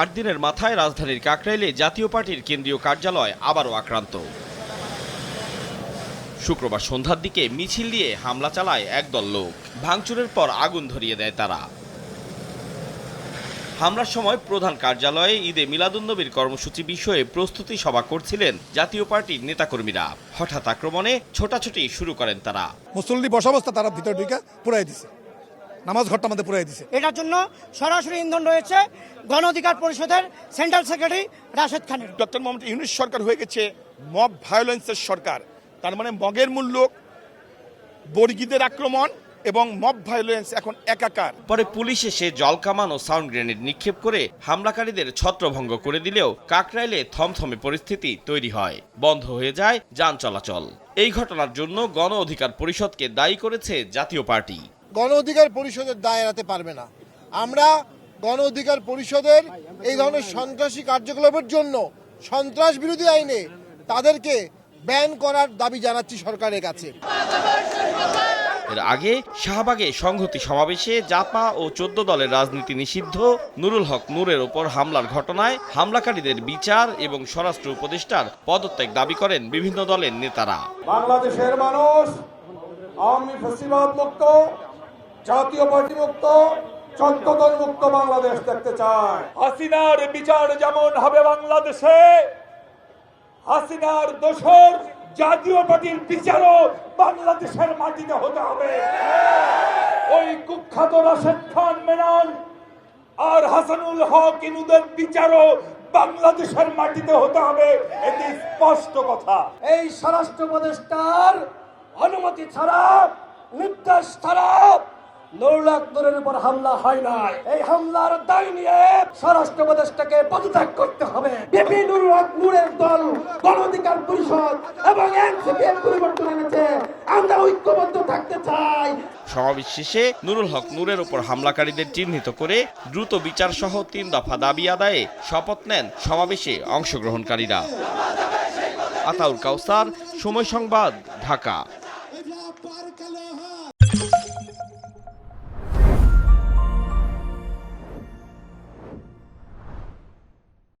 আট দিনের মাথায় রাজধানীর কাকরাইলে জাতীয় পার্টির কেন্দ্রীয় কার্যালয় আবারও আক্রান্ত। শুক্রবার সন্ধ্যার দিকে মিছিল দিয়ে হামলা চালায় একদল লোক। ভাঙচুরের পর আগুন ধরিয়ে দেয় তারা। হামলার সময় প্রধান কার্যালয়ে ঈদে মিলাদুন্নবীর কর্মসূচি বিষয়ে প্রস্তুতি সভা করছিলেন জাতীয় পার্টির নেতাকর্মীরা। হঠাৎ আক্রমণে ছোটাছুটি শুরু করেন তারা। মুসল্লি বসাবস্থা তারা ভিতর ঢুকে পুরাই দিছে। নামাজ ঘরটা আমাদের পুরাই দিছে। এটার জন্য সরাসরি ইন্ধন রয়েছে গণ অধিকার পরিষদের সেন্ট্রাল সেক্রেটারি রাশেদ খানের। ডক্টর মোহাম্মদ ইউনুস সরকার হয়ে গেছে মব ভায়োলেন্সের সরকার। তার মানে মগের মূল্য বর্গীদের আক্রমণ এবং মব ভায়োলেন্স এখন একাকার। পরে পুলিশ এসে জলকামান ও সাউন্ড গ্রেনেড নিক্ষেপ করে হামলাকারীদের ছত্রভঙ্গ করে দিলেও কাকরাইলে থমথমে পরিস্থিতি তৈরি হয়। বন্ধ হয়ে যায় যান চলাচল। এই ঘটনার জন্য গণ অধিকার পরিষদকে দায়ী করেছে জাতীয় পার্টি। গণ অধিকার পরিষদের দায় এড়াতে পারবে না। আমরা গণ অধিকার পরিষদের এই ধরনের সন্ত্রাসী কার্যকলাপের জন্য সন্ত্রাস বিরোধী আইনে তাদেরকে ব্যান করার দাবি জানাচ্ছি সরকারের কাছে। এর আগে শাহবাগে সংহতি সমাবেশে জাপা ও চোদ্দ দলের রাজনীতি নিষিদ্ধ। নুরুল হক নূরের ওপর হামলার ঘটনায় হামলাকারীদের বিচার এবং স্বরাষ্ট্র উপদেষ্টার পদত্যাগ দাবি করেন বিভিন্ন দলের নেতারা। বাংলাদেশের মানুষ আওয়ামী ফেসিবাদ মুক্ত জাতীয় পার্টি মুক্ত চোদ্দ দল মুক্ত বাংলাদেশ দেখতে চায় হাসিনার বিচার যেমন হবে বাংলাদেশে হাসিনার দোষর জাতীয় পার্টির বিচারও বাংলাদেশের মাটিতে হতে হবে। ওই কুখ্যাত রাশেদ খান মেনন আর হাসানুল হক ইনুদের বিচারও বাংলাদেশের মাটিতে হতে হবে এটি স্পষ্ট কথা। এই স্বরাষ্ট্র উপদেষ্টার অনুমতি ছাড়া নির্দেশ ছাড়া নৌলাখ নূরের উপর হামলা হয় নাই। এই হামলার দায় নিয়ে স্বরাষ্ট্র উপদেষ্টাকে পদত্যাগ করতে হবে। বিপি নুরুল হক দল গণ পরিষদ এবং এনসিপি এর পরিবর্তন এনেছে। আমরা ঐক্যবদ্ধ থাকতে চাই। সমাবেশ শেষে নুরুল হক নূরের ওপর হামলাকারীদের চিহ্নিত করে দ্রুত বিচার সহ তিন দফা দাবি আদায়ে শপথ নেন সমাবেশে অংশগ্রহণকারীরা। আতাউল কাউসার সময় সংবাদ ঢাকা।